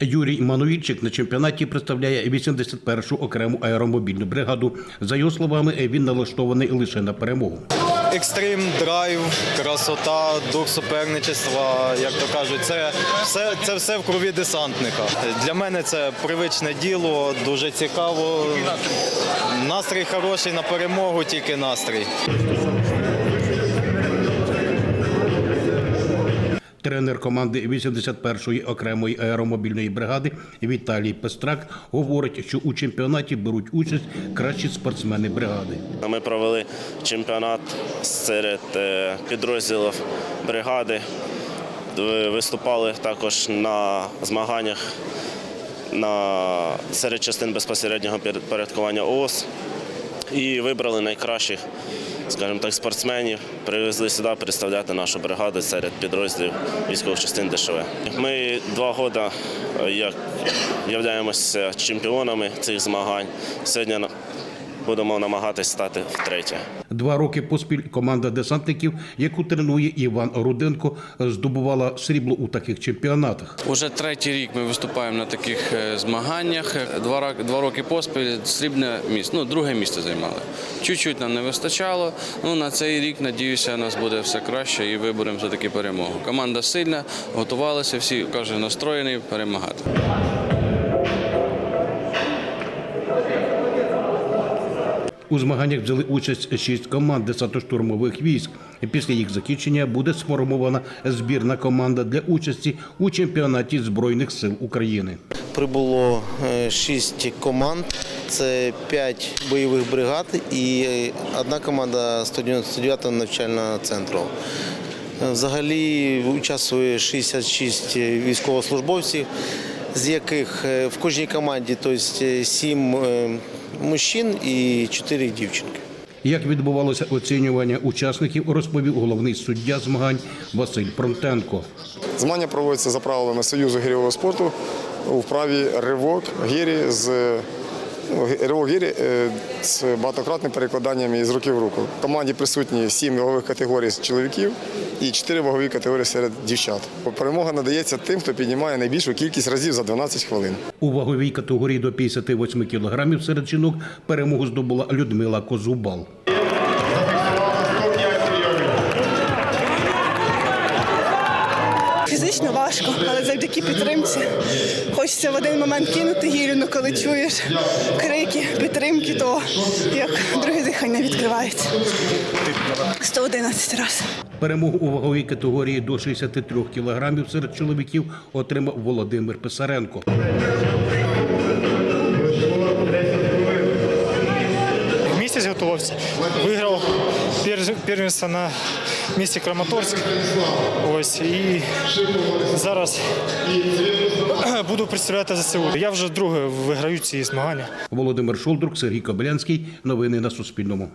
Юрій Мануїльчик на чемпіонаті представляє 81-шу окрему аеромобільну бригаду. За його словами, він налаштований лише на перемогу. Екстрим, драйв, красота, дух суперничества, як то кажуть, це все, це все в крові десантника. Для мене це привичне діло, дуже цікаво. Настрій хороший на перемогу, тільки настрій. Тренер команди 81-ї окремої аеромобільної бригади Віталій Пестрак говорить, що у чемпіонаті беруть участь кращі спортсмени бригади. Ми провели чемпіонат серед е, підрозділів бригади. Виступали також на змаганнях серед частин безпосереднього підпорядкування ООС і вибрали найкращих, скажімо так, спортсменів. Привезли сюди представляти нашу бригаду серед підрозділів військових частин ДШВ. Ми два роки е, як являємося чемпіонами цих змагань. Сьогодні будемо намагатися стати втретє. Два роки поспіль команда десантників, яку тренує Іван Руденко, здобувала срібло у таких чемпіонатах. Уже третій рік ми виступаємо на таких е, змаганнях. Два, два роки поспіль срібне місце, ну друге місце займали. Чуть-чуть нам не вистачало. Ну на цей рік надіюся, у нас буде все краще і виберемо за таки перемогу. Команда сильна, готувалися, всі каже, настроєні перемагати. У змаганнях взяли участь шість команд десантно-штурмових військ. Після їх закінчення буде сформована збірна команда для участі у чемпіонаті Збройних сил України. Прибуло е, шість команд, це п'ять бойових бригад і одна команда 199-го навчального центру. Взагалі участвує 66 військовослужбовців, з яких е, в кожній команді тобто, 7 мужчин і 4 дівчинки. Як відбувалося оцінювання учасників, розповів головний суддя змагань Василь Пронтенко. Змагання проводяться за правилами Союзу гірьового спорту у вправі ривок гірі з ну, ривок гірі е, з багатократним перекладанням із руки в руку. В команді присутні сім вагових категорій з чоловіків і чотири вагові категорії серед дівчат. Перемога надається тим, хто піднімає найбільшу кількість разів за 12 хвилин. У ваговій категорії до 58 кілограмів серед жінок перемогу здобула Людмила Козубал. Фізично важко, але завдяки підтримці. Хочеться в один момент кинути гірю, коли чуєш крики, підтримки, то як друге дихання відкривається. 111 разів. Перемогу у ваговій категорії до 63 кілограмів серед чоловіків отримав Володимир Писаренко. Місяць готувався. Виграв пер- первенство на місті Краматорськ. Ось і зараз буду представляти ЗСУ. Я вже друге виграю ці змагання. Володимир Шолдрук, Сергій Кобилянський. Новини на Суспільному.